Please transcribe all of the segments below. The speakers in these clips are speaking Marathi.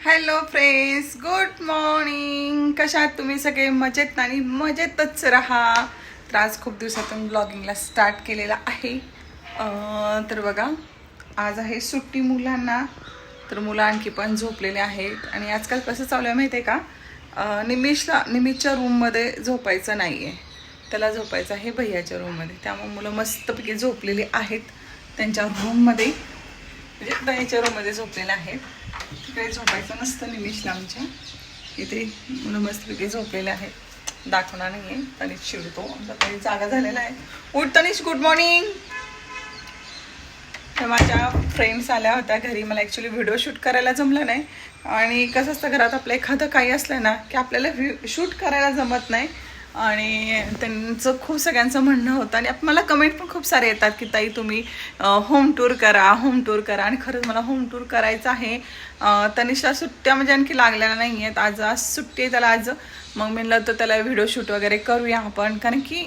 हॅलो फ्रेंड्स गुड मॉर्निंग कशा आहात तुम्ही? सगळे मजेत आणि मजेतच राहा. तर आज खूप दिवसातून ब्लॉगिंगला स्टार्ट केलेला आहे. तर बघा आज आहे सुट्टी मुलांना. तर मुलं आणखी पण झोपलेले आहेत. आणि आजकाल कसं चालू आहे माहिती आहे का निमिषला निमिषच्या रूममध्ये झोपायचं नाही आहे त्याला झोपायचं आहे भैयाच्या रूममध्ये त्यामुळे मुलं मस्तपैकी झोपलेली आहेत. त्यांच्या रूममध्ये म्हणजे दहीच्या रूममध्ये झोपलेले आहेत. काही झोपायचं नसतं निमिषला आमच्या इथे मुलं मस्तपैकी झोपलेले आहेत. दाखवणार नाही आहे तनिष शिरतो. आमचा तनिष जागा झालेला आहे. उठ तनिष गुड मॉर्निंग तर माझ्या फ्रेंड्स आल्या होत्या घरी. मला ॲक्च्युली व्हिडिओ शूट करायला जमलं नाही. आणि कसं असतं घरात आपलं एखादं काही असलं ना की आपल्याला शूट करायला जमत नाही. आणि त्यांचं खूप सगळ्यांचं म्हणणं होतं. आणि मला कमेंट पण खूप सारे येतात की ताई तुम्ही होम टूर करा होम टूर करा. आणि खरंच मला होम टूर करायचं आहे. तनिषला सुट्ट्या म्हणजे आणखी लागलेल्या नाही आहेत आज आज सुट्टी आहे त्याला आज. मग म्हणलं तर त्याला व्हिडिओ शूट वगैरे करूया आपण. कारण की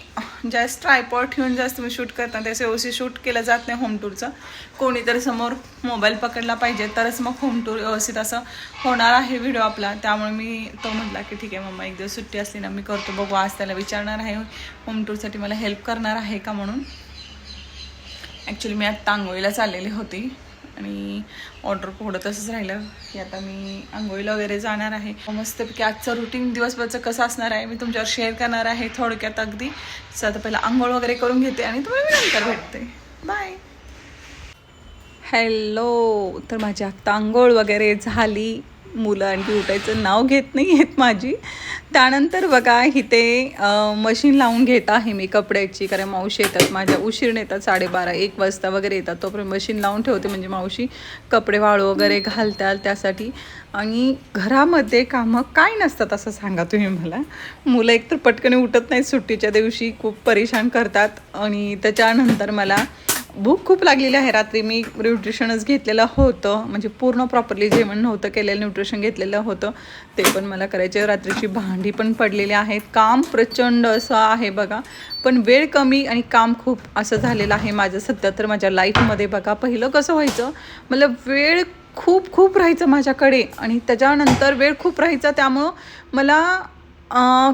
जास्त ट्रायपॉड ठेवून जास्त तुम्ही शूट करता त्यावेळेस व्यवस्थित शूट केलं जात नाही होम टूरचं कोणीतरी समोर मोबाईल पकडला पाहिजे. तरच मग होम टूर व्यवस्थित असं होणार आहे व्हिडिओ आपला. त्यामुळे मी तो म्हटला की ठीक आहे मम्मा एक दिवस सुट्टी असली ना मी करतो. बघू आज त्याला विचारणार आहे होम टूरसाठी मला हेल्प करणार आहे का म्हणून. ॲक्च्युली मी आता आंघोळीला चाललेली होती आणि ऑर्डर पुढं तसंच राहिलं की आता मी आंघोळीला वगैरे जाणार आहे. मस्तपैकी आजचं रुटीन दिवसभरचं कसं असणार आहे मी तुमच्यावर शेअर करणार आहे थोडक्यात अगदी. सर आता पहिला आंघोळ वगैरे करून घेते आणि तुम्हाला मी नंतर भेटते. बाय हॅलो तर माझी आत्ता आंघोळ वगैरे झाली. मुलं आणखी उठायचं नाव घेत नाही आहेत माझी. त्यानंतर बघा इथे मशीन लावून घेत आहे मी कपड्याची कारण मावशी येतात माझ्या. उशीर येतात साडेबारा एक वाजता वगैरे येतात. तोपर्यंत मशीन लावून ठेवते म्हणजे मावशी कपडे वाळू वगैरे घालताल त्यासाठी. आणि घरामध्ये कामं काय नसतात असं सांगा तुम्ही मला. मुलं एकतर पटकन उठत नाहीत सुट्टीच्या दिवशी खूप परेशान करतात. आणि त्याच्यानंतर मला भूक खूप लागलेली आहे रात्री. मी न्यूट्रिशनच घेतलेलं होतं. म्हणजे पूर्ण प्रॉपरली जेवण नव्हतं केलेलं न्यूट्रिशन घेतलेलं होतं. ते पण मला करायचे. रात्रीची भांडी पण पडलेली आहेत. काम प्रचंड असं आहे बघा. पण वेळ कमी आणि काम खूप असं झालेलं आहे माझं सध्या तर माझ्या लाईफमध्ये बघा. पहिलं कसं व्हायचं? मला वेळ खूप खूप राहायचं माझ्याकडे. आणि त्याच्यानंतर वेळ खूप राहायचा. त्यामुळं मला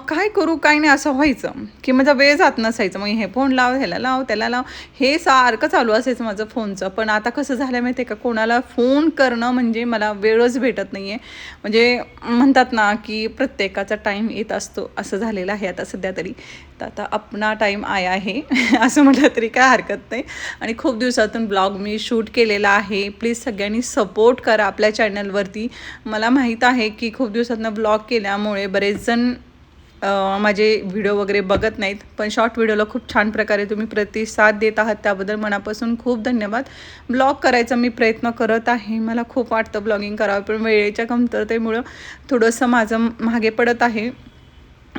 काय करू काय नाही असं व्हायचं. की माझा वेळ जात नसायचं. मग हे फोन लाव ह्याला लाव त्याला लाव. हे सारखं चालू असायचं माझं फोनचं. पण आता कसं झालं माहिती आहे का? कोणाला फोन करणं म्हणजे मला वेळच भेटत नाही आहे म्हणजे म्हणतात ना की प्रत्येकाचा टाईम येत असतो. असं झालेलं आहे आता सध्या तरी. तर आता आपणा टाईम आया आहे. असं म्हटलं तरी काय हरकत नाही. आणि खूप दिवसातून ब्लॉग मी शूट केलेला आहे. प्लीज सगळ्यांनी सपोर्ट करा आपल्या चॅनलवरती. मला माहीत आहे की खूप दिवसातनं ब्लॉग केल्यामुळे बरेच जण माझे व्हिडिओ वगैरे बघत नाहीत पण शॉर्ट व्हिडिओला खूप छान प्रकारे तुम्ही प्रतिसाद देत आहात त्याबद्दल मनापासून खूप धन्यवाद. ब्लॉग करायचा मी प्रयत्न करत आहे मला खूप वाटतं ब्लॉगिंग करावं पण वेळेच्या कमतरतेमुळं थोडंसं माझं मागे पडत आहे.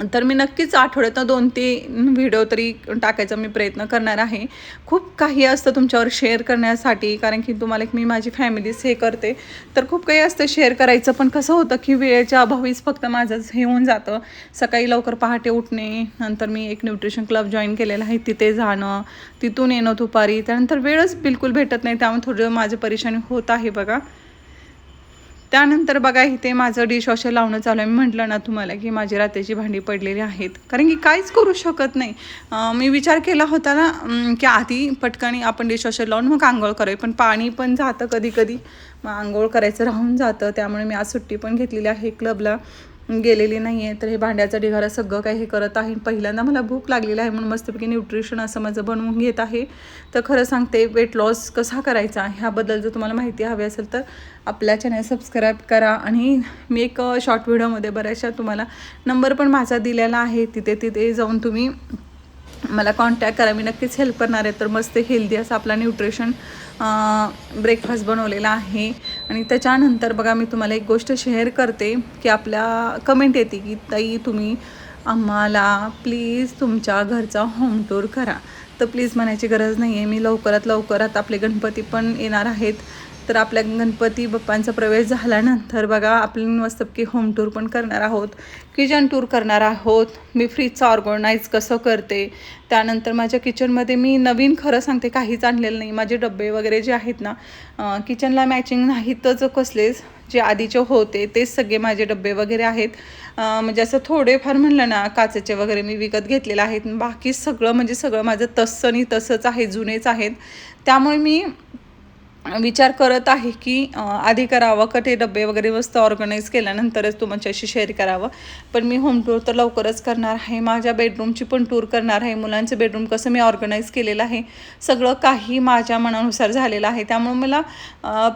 तर मी नक्कीच आठवड्यातनं दोन तीन व्हिडिओ तरी टाकायचा मी प्रयत्न करणार आहे. खूप काही असतं तुमच्यावर शेअर करण्यासाठी कारण की तुम्हाला एक मी माझी फॅमिलीच हे करते. तर खूप काही असतं शेअर करायचं पण कसं होतं की वेळेच्या अभावीच फक्त माझंच हे होऊन जातं. सकाळी लवकर पहाटे उठणे नंतर मी एक न्यूट्रिशन क्लब जॉईन केलेला आहे तिथे जाणं तिथून येणं दुपारी त्यानंतर वेळच बिलकुल भेटत नाही त्यामुळे थोडं माझं परेशानी होत आहे बघा. त्यानंतर बघा इथे माझं डिशवॉशर लावणं चालू आहे. मी म्हटलं ना तुम्हाला की माझी रात्रीची भांडी पडलेली आहेत. कारण की काहीच करू शकत नाही. मी विचार केला होता ना की आधी पटकन आपण डिशवॉशर लावून मग आंघोळ करावे पण पाणी पण जातं कधी कधी. मग आंघोळ करायचं राहून जातं. त्यामुळे मी आज सुट्टी पण घेतलेली आहे क्लबला गेलेली नाही आहे तर हे भांड्याचा ढिगारा सगळं काही हे करत आहे. पहिल्यांदा मला भूक लागलेली आहे म्हणून मस्तपैकी न्यूट्रिशन असं माझं बनवून घेत आहे. तर खरं सांगते वेट लॉस कसा करायचा ह्याबद्दल जर तुम्हाला माहिती हवी असेल तर आपल्या चॅनल सबस्क्राईब करा. आणि मी एक शॉर्ट व्हिडिओमध्ये बऱ्याचशा तुम्हाला नंबर पण माझा दिलेला आहे. तिथे तिथे जाऊन तुम्ही मला कॉन्टॅक्ट करा. मी नक्कीच हेल्प करणार आहे. तर मस्त हेल्दी असं आपला न्यूट्रिशन ब्रेकफास्ट बनवलेला आहे. आणि त्याच्यानंतर बघा मी तुम्हाला एक गोष्ट शेअर करते की आपल्या कमेंट येते की ताई तुम्ही आम्हाला प्लीज तुमच्या घरचा होम टूर करा. तर प्लीज म्हणायची गरज नाही आहे मी लवकरात लवकरात आपले गणपती पण येणार आहेत. तर आपल्या गणपती बाप्पांचा प्रवेश झाल्यानंतर बघा आपण की होम टूर पण करणार आहोत. किचन टूर करणार आहोत. मी फ्रीजचं ऑर्गनाईज कसं करते? त्यानंतर माझ्या किचनमध्ये मी नवीन खरं सांगते काहीच आणलेलं नाही. माझे डबे वगैरे जे आहेत ना किचनला मॅचिंग नाहीतच कसलेच जे आधीचे होते तेच सगळे माझे डबे वगैरे आहेत. म्हणजे असं थोडेफार म्हणलं ना काचेचे वगैरे मी विकत घेतलेले आहेत. बाकी सगळं म्हणजे सगळं माझं तसं आणि तसंच आहे जुनेच आहेत. त्यामुळे मी विचार करत आहे की आधी करावं का ते डबे वगैरे मस्त ऑर्गनाईज केल्यानंतरच तुमच्याशी शेअर करावं. पण मी होम टूर तर लवकरच करणार आहे. माझ्या बेडरूमची पण टूर करणार आहे. मुलांचं बेडरूम कसं मी ऑर्गनाईज केलेलं आहे. सगळं काही माझ्या मनानुसार झालेलं आहे. त्यामुळे मला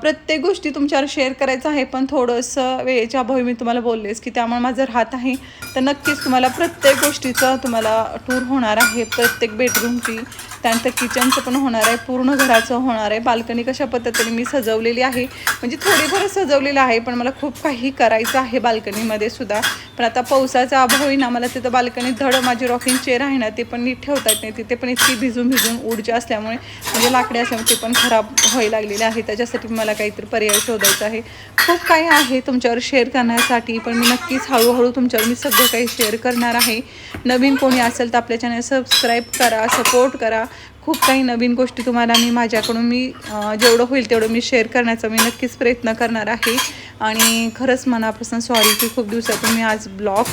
प्रत्येक गोष्टी तुमच्यावर शेअर करायचं आहे. पण थोडंसं वेळेच्या अभावी मी तुम्हाला बोललेच की त्यामुळे माझं राहत आहे. तर नक्कीच तुम्हाला प्रत्येक गोष्टीचं तुम्हाला टूर होणार आहे. प्रत्येक बेडरूमची त्यानंतर किचनचं पण होणार आहे पूर्ण घराचं होणार आहे. बाल्कनी कशा पद्धतीने मी सजवलेली आहे. म्हणजे थोडीफार सजवलेलं आहे पण मला खूप काही करायचं आहे बाल्कनीमध्ये सुद्धा. पण आता पावसाचा अभाव होईना मला तिथं बाल्कनीत धड माझी रॉकिंग चेअर आहे ना ते पण नीट ठेवता येत नाही तिथे पण इतकी भिजून भिजून ऊर्जा असल्यामुळे म्हणजे लाकडे असल्यामुळे ते पण खराब व्हायला लागलेले आहे. त्याच्यासाठी मला काहीतरी पर्याय शोधायचा आहे. खूप काही आहे तुमच्यावर शेअर करण्यासाठी पण मी नक्कीच हळूहळू तुमच्यावर मी सगळं काही शेअर करणार आहे. नवीन कोणी असेल तर आपल्या चॅनल सबस्क्राईब करा सपोर्ट करा. खूप काही नवीन गोष्टी तुम्हाला मी माझ्याकडून मी जेवढं होईल तेवढं मी शेअर करण्याचा मी नक्कीच प्रयत्न करणार आहे. आणि खरंच मनापासून सॉरी की खूप दिवसातून मी आज ब्लॉग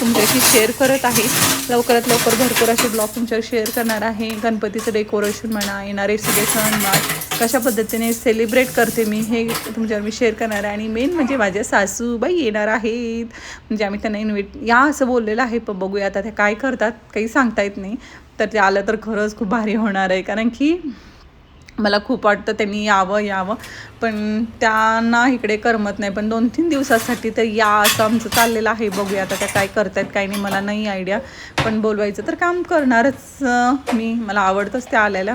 तुमच्याशी शेअर करत आहे. लवकरात लवकर भरपूर असे ब्लॉग तुमच्यावर शेअर करणार आहे. गणपतीचं डेकोरेशन म्हणा येणारे सगळे म्हणा कशा पद्धतीने सेलिब्रेट करते मी हे तुमच्यावर मी शेअर करणार आहे. आणि मेन म्हणजे माझ्या सासूबाई येणार आहेत. म्हणजे आम्ही त्यांना इन्व्हिट या असं बोललेलं आहे पण बघूया आता ते काय करतात काही सांगता येत नाही. तर ते आलं तर खरंच खूप भारी होणार आहे. कारण की मला खूप वाटतं त्यांनी यावं यावं. पण त्यांना इकडे करमत नाही. पण दोन तीन दिवसासाठी तर या असं आमचं चाललेलं आहे. बघूया आता त्या काय करतायत काय नाही. मला नाही आयडिया पण बोलवायचं तर काम करणारच मी. मला आवडतंच त्या आल्याला.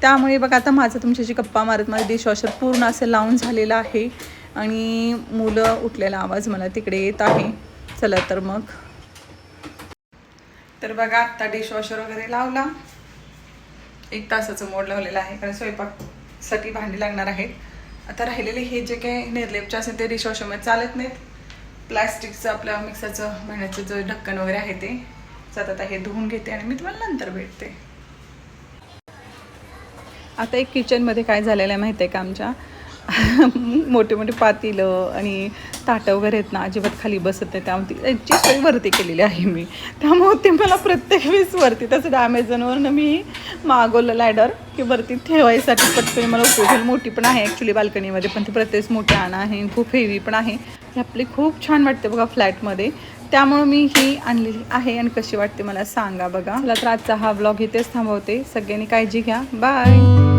त्यामुळे बघा आता माझं तुमच्याशी गप्पा मारत माझं डिशवॉशर पूर्ण असं लावून झालेलं आहे. आणि मुलं उठलेला आवाज मला तिकडे येत आहे. चला तर मग. तर बघा आत्ता डिशवॉशर वगैरे लावला. एक तासाचं मोड लावलेलं आहे कारण स्वयंपाकसाठी भांडी लागणार आहेत. आता राहिलेले हे जे काही निर्लेपचे असेल ते डिशवॉशरमध्ये चालत नाहीत. प्लॅस्टिकचं आपल्या मिक्सरचं भांड्याचं जो ढक्कन वगैरे आहे ते तर आता हे धुवून घेते आणि मी तुम्हाला नंतर भेटते. आता एक किचनमध्ये काय झालेलं आहे माहिती आहे का आमच्या? मोठे मोठे पातीलं आणि ताटं वगैरे आहेत ना अजिबात खाली बसत नाही. त्यामुळे त्यांची सोय वरती केलेली आहे मी. त्यामुळे ते मला प्रत्येक वेळेस वरती तसं ॲमेझॉनवरनं मी मागवलं लॅडर की वरती ठेवायसाठी पटकन मला उपयोग होईल मोठी पण आहे ॲक्च्युली बाल्कनीमध्ये पण ती प्रत्येक मोठी आणा आहे खूप हेवी पण आहे. हे आपली खूप छान वाटते बघा फ्लॅटमध्ये त्यामुळं मी ही आणलेली आहे आणि कशी वाटते मला सांगा बघा. मला तर आजचा हा ब्लॉग इथेच थांबवते. सगळ्यांनी काळजी घ्या. बाय